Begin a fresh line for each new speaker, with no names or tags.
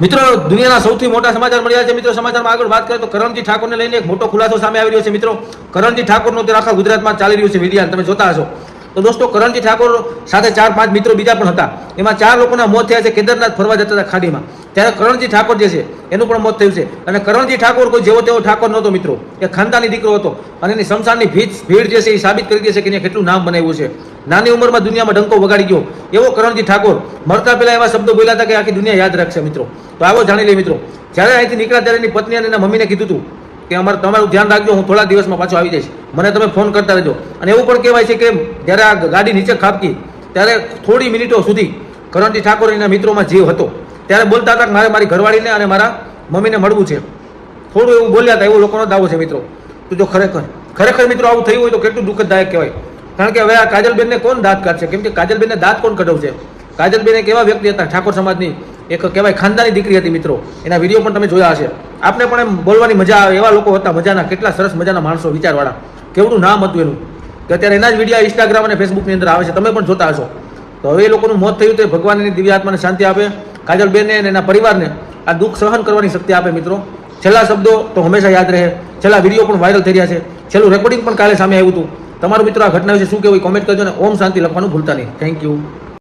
મિત્રો, દુનિયાના સૌથી મોટા સમાચાર મળ્યા છે. મિત્રો, સમાચારમાં આગળ વાત કરીએ તો કરણજી ઠાકોરને લઈને એક મોટો ખુલાસો સામે આવી રહ્યો છે. મિત્રો, કરણજી ઠાકોરનો તે આખા ગુજરાતમાં ચાલી રહ્યું છે મીડિયા. તમે જોતા હશો. તો દોસ્તો, કરણજી ઠાકોર સાથે ચાર પાંચ મિત્રો બીજા પણ હતા. એમાં ચાર લોકોના મોત થયા છે. કેદારનાથ ફરવા જતા હતા ખાડીમાં. ત્યારે કરણજી ઠાકોર જે છે, એનું પણ મોત થયું છે. અને કરણજી ઠાકોર કોઈ જેવો તેવો ઠાકોર નહોતો, મિત્રો. એ ખાનદાની દીકરો હતો. અને એની શમશાનની ભીડ ભીડ જે છે એ સાબિત કરી દે છે કે એને કેટલું નામ બનાવ્યું છે. નાની ઉંમરમાં દુનિયામાં ડંકો વગાડી ગયો. એવો કરણજી ઠાકોર મરતા પહેલા એવા શબ્દો બોલ્યા હતા કે આખી દુનિયા યાદ રાખશે મિત્રો. તો આવો જાણી લે મિત્રો. જ્યારે અહીંથી નીકળ્યા ત્યારે એની પત્ની અને એના મમ્મીને કીધું હતું કે અમારે તમારું ધ્યાન રાખજો, હું થોડા દિવસમાં પાછો આવી જઈશ. મને તમે ફોન કરતા રહેજો. અને એવું પણ કહેવાય છે કે જ્યારે આ ગાડી નીચે ખાબકી, ત્યારે થોડી મિનિટો સુધી કરણજી ઠાકોર એના મિત્રોમાં જીવ હતો. ત્યારે બોલતા હતા કે મારે મારી ઘરવાળીને અને મારા મમ્મીને મળવું છે. થોડું એવું બોલ્યા હતા, એવું લોકોનો દાવો છે મિત્રો. તો જો ખરેખર ખરેખર મિત્રો આવું થયું હોય તો કેટલું દુઃખદાયક કહેવાય. કારણ કે હવે આ કાજલબેનને કોણ દાંત કાઢશે? કેમ કે કાજલબેનને દાંત કોણ કઢાવશે? કાજલબેન એક એવા વ્યક્તિ હતા, ઠાકોર સમાજની, એક કહેવાય ખાનદાની દીકરી હતી મિત્રો. એના વીડિયો પણ તમે જોયા હશે. આપને પણ એમ બોલવાની મજા આવે, એવા લોકો હતા મજાના, કેટલા સરસ મજાના માણસો, વિચારવાળા. કેવડું નામ હતું એનું? કે અત્યારે એના જ વીડિયો ઇન્સ્ટાગ્રામ અને ફેસબુકની અંદર આવે છે, તમે પણ જોતા હશો. તો હવે એ લોકોનું મોત થયું તે ભગવાનની દિવ્ય આત્માને શાંતિ આપે, કાજલબેનને અને એના પરિવારને આ દુઃખ સહન કરવાની શક્તિ આપે મિત્રો. છેલ્લા શબ્દો તો હંમેશા યાદ રહે. છેલ્લા વીડિયો પણ વાયરલ થઈ રહ્યા છે. છેલ્લું રેકોર્ડિંગ પણ કાલે સામે આવ્યું હતું. તમારું મિત્રો આ ઘટના વિશે શું કહેવું કોમેન્ટ કરજો અને ઓમ શાંતિ, લખવાનું ભૂલતા નહીં. Thank you